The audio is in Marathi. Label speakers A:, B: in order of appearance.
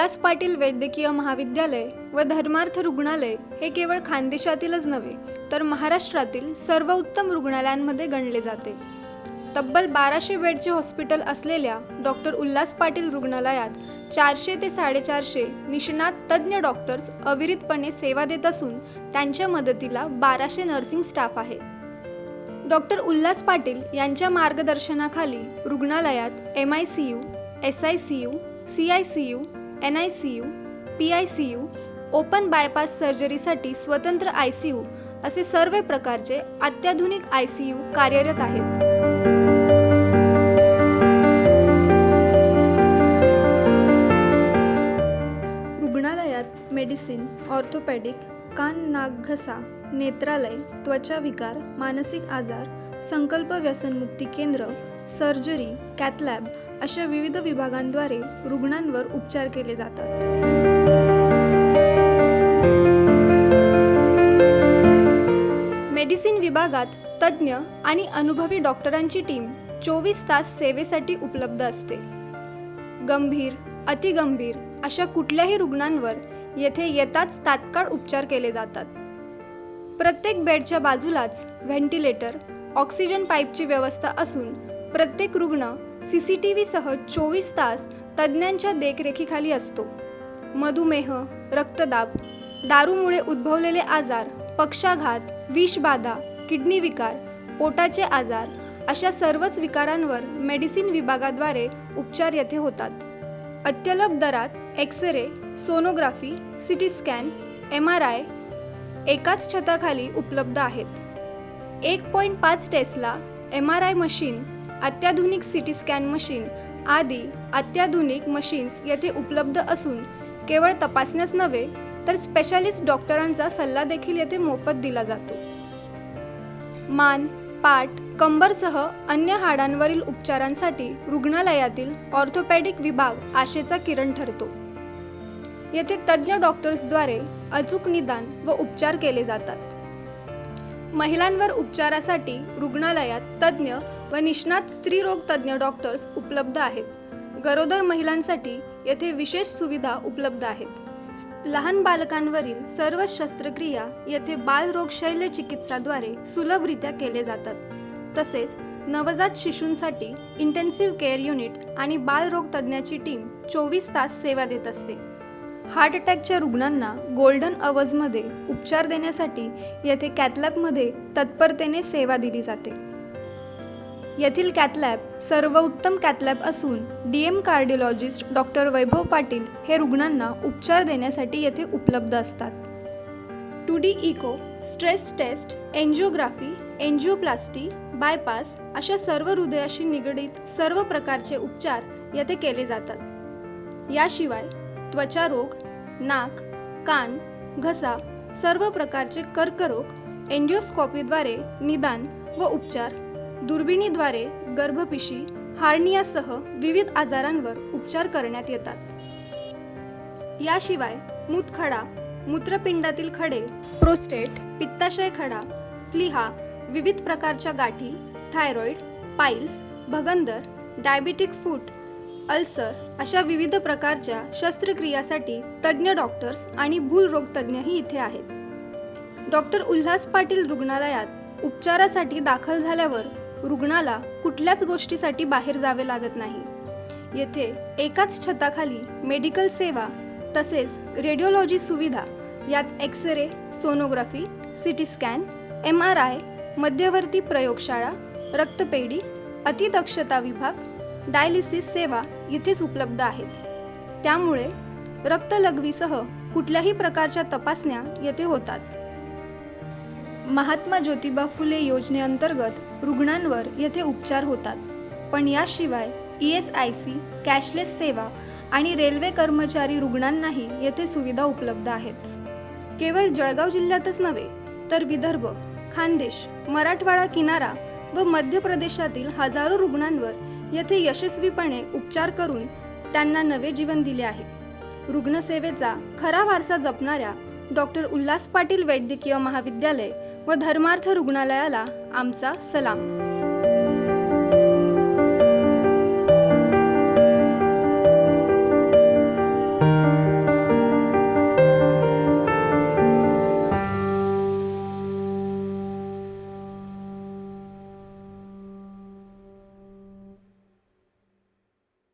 A: उल्हास पाटील वैद्यकीय महाविद्यालय व धर्मार्थ रुग्णालय हे केवळ खानदेशातीलच नव्हे तर महाराष्ट्रातील सर्व उत्तम रुग्णालयांमध्ये गणले जाते. तब्बल बाराशे बेडचे हॉस्पिटल असलेल्या डॉक्टर उल्हास पाटील रुग्णालयात चारशे ते साडेचारशे निष्णात तज्ज्ञ डॉक्टर्स अविरतपणे सेवा देत असून त्यांच्या मदतीला बाराशे नर्सिंग स्टाफ आहे. डॉक्टर उल्हास पाटील यांच्या मार्गदर्शनाखाली रुग्णालयात M I C U S I C U C I C U N I C U P I C U open bypass सर्जरीसाठी स्वतंत्र आय सी यू असे सर्व प्रकारचे अत्याधुनिक आय सी यू कार्यरत आहेत. रुग्णालयात मेडिसिन ऑर्थोपॅडिक कान नाक घसा नेत्रालय त्वचा विकार मानसिक आजार संकल्प व्यसनमुक्ती केंद्र सर्जरी कॅथलॅब अशा विविध विभागांद्वारे रुग्णांवर उपचार केले जातात. मेडिसिन विभागात तज्ज्ञ आणि अनुभवी डॉक्टरांची टीम चोवीस तास सेवेसाठी उपलब्ध असते. गंभीर अतिगंभीर अशा कुठल्याही रुग्णांवर येथे येताच तात्काळ उपचार केले जातात. प्रत्येक बेडच्या बाजूलाच व्हेंटिलेटर ऑक्सिजन पाईपची व्यवस्था असून प्रत्येक रुग्ण सी सी टी व्हीसह चोवीस तास तज्ज्ञांच्या देखरेखीखाली असतो. मधुमेह रक्तदाब दारूमुळे उद्भवलेले आजार पक्षाघात विषबाधा किडनी विकार पोटाचे आजार अशा सर्वच विकारांवर मेडिसिन विभागाद्वारे उपचार येथे होतात. अत्यल्प दरात X ray sonography C T scan M R I एकाच छताखाली उपलब्ध आहेत. एक पॉईंट पाच tesla M R I machine अत्याधुनिक सिटी स्कॅन मशीन आदी अत्याधुनिक मशीन्स येथे उपलब्ध असून केवळ तपासण्यास नव्हे तर स्पेशालिस्ट डॉक्टरांचा सल्ला देखील येथे मोफत दिला जातो. मान पाठ कंबरसह अन्य हाडांवरील उपचारांसाठी रुग्णालयातील ऑर्थोपॅडिक विभाग आशेचा किरण ठरतो. येथे तज्ज्ञ डॉक्टर्सद्वारे अचूक निदान व उपचार केले जातात. महिलांवर उपचारासाठी रुग्णालयात तज्ज्ञ व निष्णात स्त्रीरोग तज्ज्ञ डॉक्टर्स उपलब्ध आहेत. गरोदर महिलांसाठी येथे विशेष सुविधा उपलब्ध आहेत. लहान बालकांवरील सर्व शस्त्रक्रिया येथे बालरोग शैल्य चिकित्साद्वारे सुलभरित्या केले जातात. तसेच नवजात शिशूंसाठी इंटेन्सिव्ह केअर युनिट आणि बालरोग तज्ज्ञाची टीम चोवीस तास सेवा देत असते. हार्ट अटॅकच्या रुग्णांना गोल्डन अवर्समध्ये उपचार देण्यासाठी येथे कॅथलॅबमध्ये तत्परतेने सेवा दिली जाते. येथील कॅथलॅब सर्वोत्तम कॅथलॅब असून D M cardiologist doctor Vaibhav Patil हे रुग्णांना उपचार देण्यासाठी येथे उपलब्ध असतात. Two D echo stress test angiography angioplasty bypass अशा सर्व हृदयाशी निगडीत सर्व प्रकारचे उपचार येथे केले जातात. याशिवाय त्वचारोग नाक कान घसा सर्व प्रकारचे कर्करोग एन्डिओस्कॉपीद्वारे निदान व उपचार दुर्बिणीद्वारे गर्भपिशी हार्नियासह विविध आजारांवर उपचार करण्यात येतात. याशिवाय मूतखडा मूत्रपिंडातील खडे प्रोस्टेट पित्ताशय खडा प्लिहा विविध प्रकारच्या गाठी थायरॉइड पाईल्स भगंदर डायबेटिक फूट अल्सर अशा विविध प्रकारच्या शस्त्रक्रियासाठी तज्ज्ञ डॉक्टर्स आणि भूलरोगतज्ञही इथे आहेत. डॉक्टर उल्हास पाटील रुग्णालयात उपचारासाठी दाखल झाल्यावर रुग्णाला कुठल्याच गोष्टीसाठी बाहेर जावे लागत नाही. येथे एकाच छताखाली मेडिकल सेवा तसेच रेडिओलॉजी सुविधा यात X ray sonography C T scan M R I मध्यवर्ती प्रयोगशाळा रक्तपेढी अतिदक्षता विभाग डायलिसिस सेवा इथेच उपलब्ध आहेत. त्यामुळे रक्तलघवीसह कुठल्याही प्रकारच्या तपासण्या येथे होतात. महात्मा ज्योतिबा फुले योजनेअंतर्गत रुग्णांवर येथे उपचार होतात. पण याशिवाय E S I C cashless सेवा आणि रेल्वे कर्मचारी रुग्णांनाही येथे सुविधा उपलब्ध आहेत. केवळ जळगाव जिल्ह्यातच नव्हे तर विदर्भ खानदेश मराठवाडा किनारा व मध्य प्रदेशातील हजारो रुग्णांवर येथे यशस्वीपणे उपचार करून त्यांना नवे जीवन दिले आहे. रुग्णसेवेचा खरा वारसा जपणाऱ्या डॉक्टर उल्हास पाटील वैद्यकीय महाविद्यालय व धर्मार्थ रुग्णालयाला आमचा सलाम.